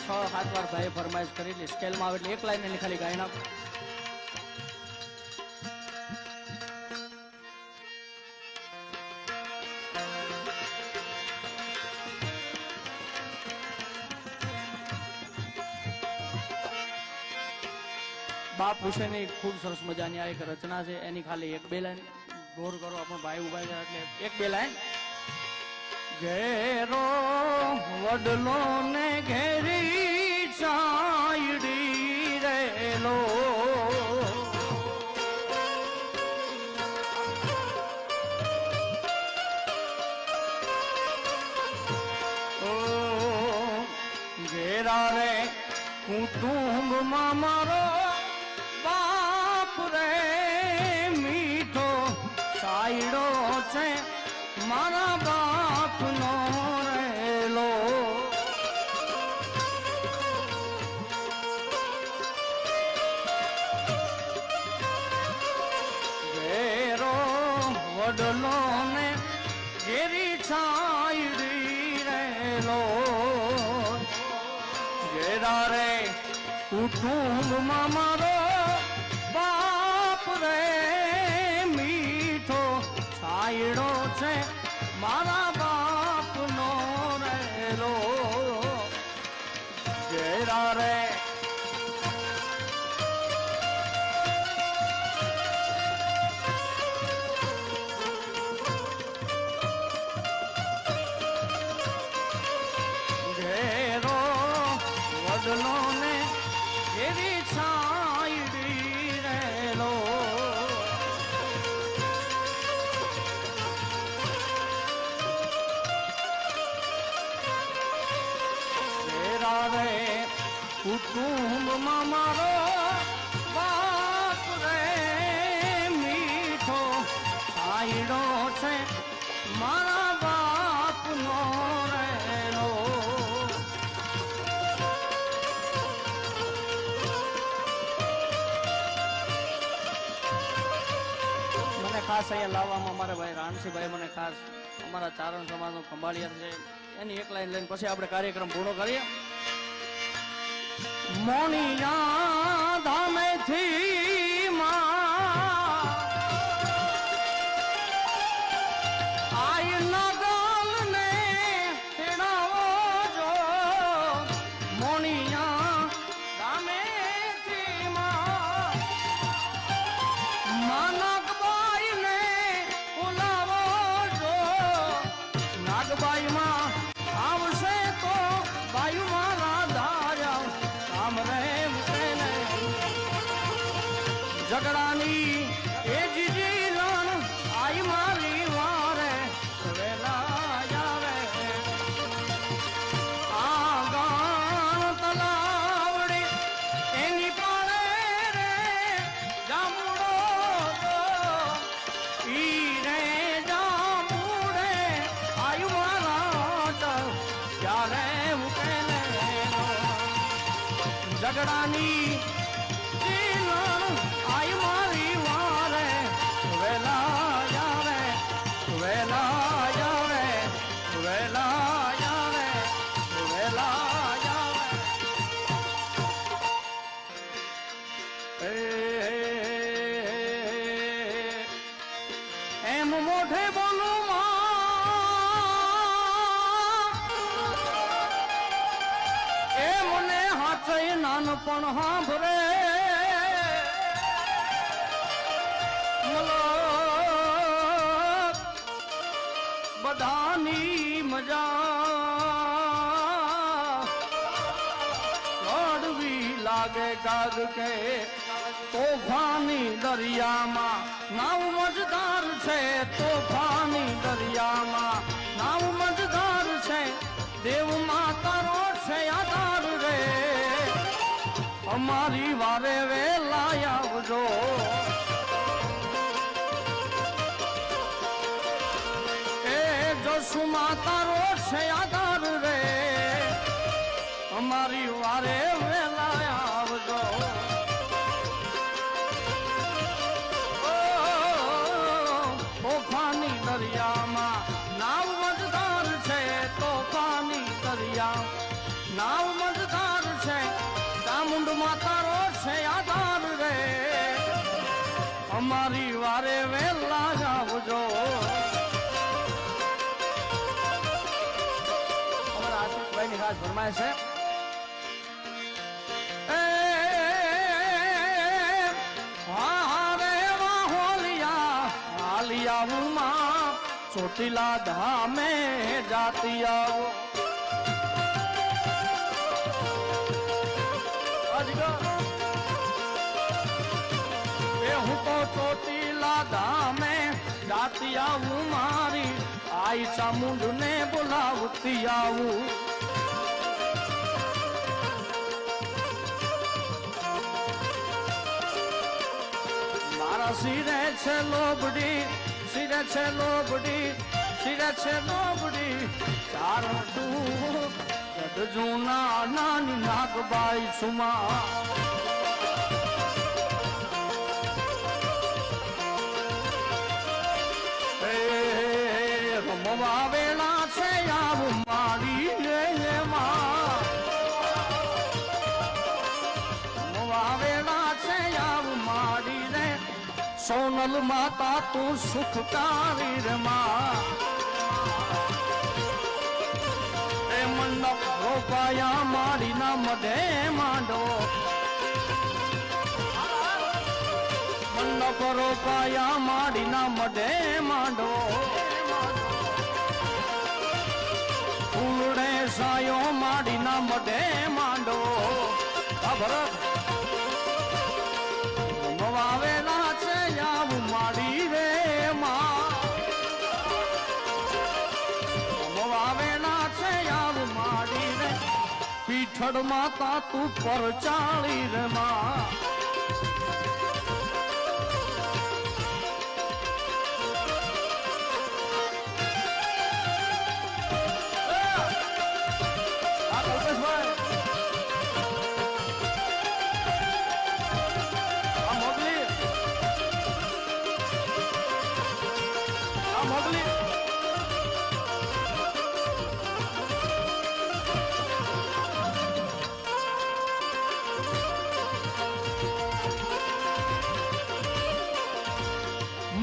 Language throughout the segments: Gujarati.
છ, સાત વાર ભાઈ ફરમાઈશ કરેલી સ્કેલમાં આવે એટલે એક લાઈન એની ખાલી ગાઈ નાખ. બાપ વિશેની ખૂબ સરસ મજાની આ એક રચના છે. એની ખાલી એક બે લાઈન ગોર કરો, આપણો ભાઈ ઊભા એટલે એક બે લાઈન ઘેરો વડલો ને ઘેરી ચાયડી રેલો ઘેરા રે કુટુંબમાં મારો બાપ રે, મીઠો સાયડો છે મારા વડલો ને ઘેરી છાયડી રહેલો ઘેરા રે કુટુંબમાં મારો બાપ રે મીઠો છાયડો છે મારા બાપનો રહેલો ઘેરા કુટુંબમાં મારો બાપ રે, મીઠો છાયડો છે, મારા બાપનો રેલો મને ખાસ અહીંયા લાવવામાં મારા ભાઈ રાણસીભાઈ મને ખાસ અમારા ચારણ સમાજનો ખંભાળિયા છે. એની એક લાઈન લઈને પછી આપણે કાર્યક્રમ પૂરો કરીએ. મોણિયા ધામેથી Jagadani હાથે નાનપણ હાંભરે બધાની મજા. કડવી લાગે ગાગ કે તોફાની દરિયામાં. નાવ મજદાર છે તોફાની દરિયામાં. નાવ મજદાર છે દેવ કચ્છમાં તારો છે આધાર રે. અમારી વારે વેલા આવજો. તોફાની દરિયામાં નાવ મજદાર છે, તોફાની દરિયા નાવ મજદાર છે. ચામુંડ માતારો આધાર રે. અમારી વારે હાલિયા ઉમા ચોટીલા ધામે જાતી આવો અજગર એ હું તો ચોટીલા ધામે જાતી આવું મારી આઈ ચામુંડ ને બોલાવતી આવું મારા શિરે છે લોબડી શિરે છે લોબડી શિરે છે લોબડી. ચારો જૂના નાની નાગબાઈ સુમા સોનલ માતા, તું સુખકારી રે માં. એ મંડપ રોપાયા મારી ના મઢે માંડો મંડપ રોપાયા માડીના મધે માંડો ફૂલડે સાયો માડીના મઢે માંડો ભરત. પીઠડ માતા તું પર ચાળી રે માં.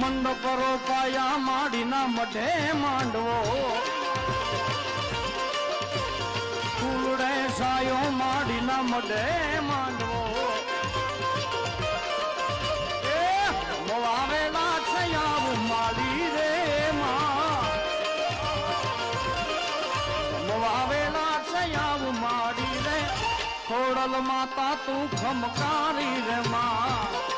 મંડપ રોપાયા માડીના મઢે માંડવો. ફૂલડે સાયો માડીના મઢે માંડવો. એ વાવેલા છે આવું માડી રે માં. વાવેલા છે આવું માડી રે. ખોડલ માતા તું ખમકારી રે માં.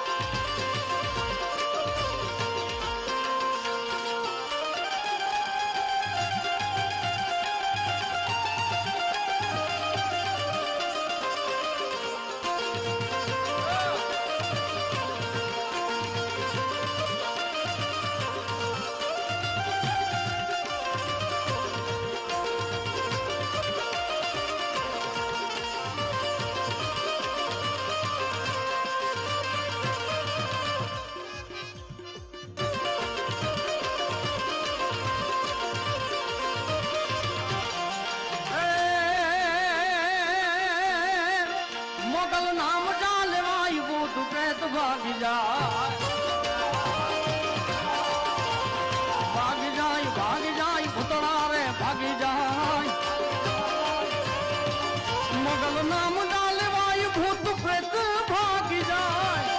ભૂત પ્રેત ભાગી જાય.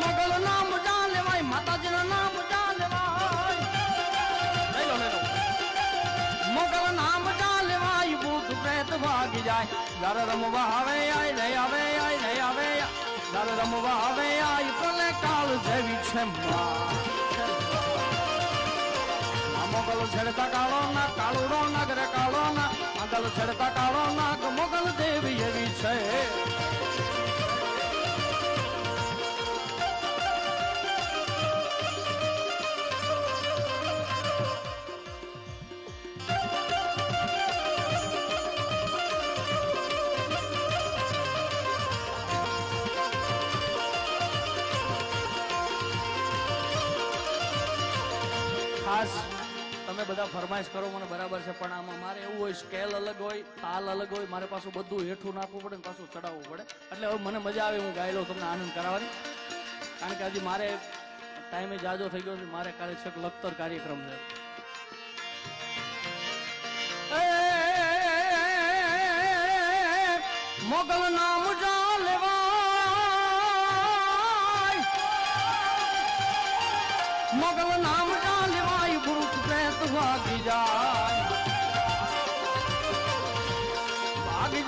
મોગલ નામ જા લેવાય, માતાજીના નામ જા લેવાય. લઈ લો લઈ લો મોગલ નામ જા લેવાય ભૂત પ્રેત ભાગી જાય. જયારે રમવા આવે આય, રે આવે આય, રે આવે જયારે રમવા આવે આય ભલે કાળ જેવી છે માં મોગલ છેડતા કાળો ના કાળુડો નગર કાળો ના મોગલ છેડતા કાળો નાગ મોગલ દેવી એવી છે તમે બધા ફરમાઈશ કરો મને બરાબર છે પણ આમાં મારે એવું હોય સ્કેલ અલગ હોય તાલ અલગ હોય મારે પાછું બધું હેઠું નાખવું પડે પાછું ચડાવવું પડે એટલે હવે મને મજા આવે હું ગાયલો તમને આનંદ કરાવવાની કારણ કે હજી મારે ટાઈમે જાજો થઈ ગયો મારે કાલે છેક લખતર કાર્યક્રમ છે મોગલ નામ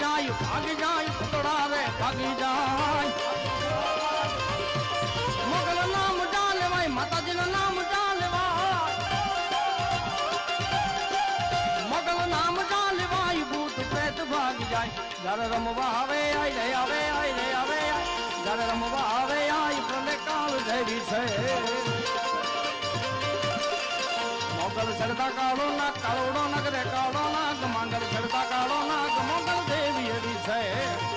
જાય, ભાગી જાય પુતળા રે ભાગી જાય. મોગલ નામ જા માતાજી નું નામ જા લેવાય. મગલ નામ જા લેવાય ભૂત પ્રેત ભાગી જાય. જર રમવા આવે આઈ રે, આવે રે, આવે જર રમવા આવે આઈ પ્રલે કાળ જેવી છે. મોગલ ચડતા કાળો ના કાળોડો નગરે કાળો નાગ માંગલ ચડતા કાળો નાગ મોગલ દેવી એવી છે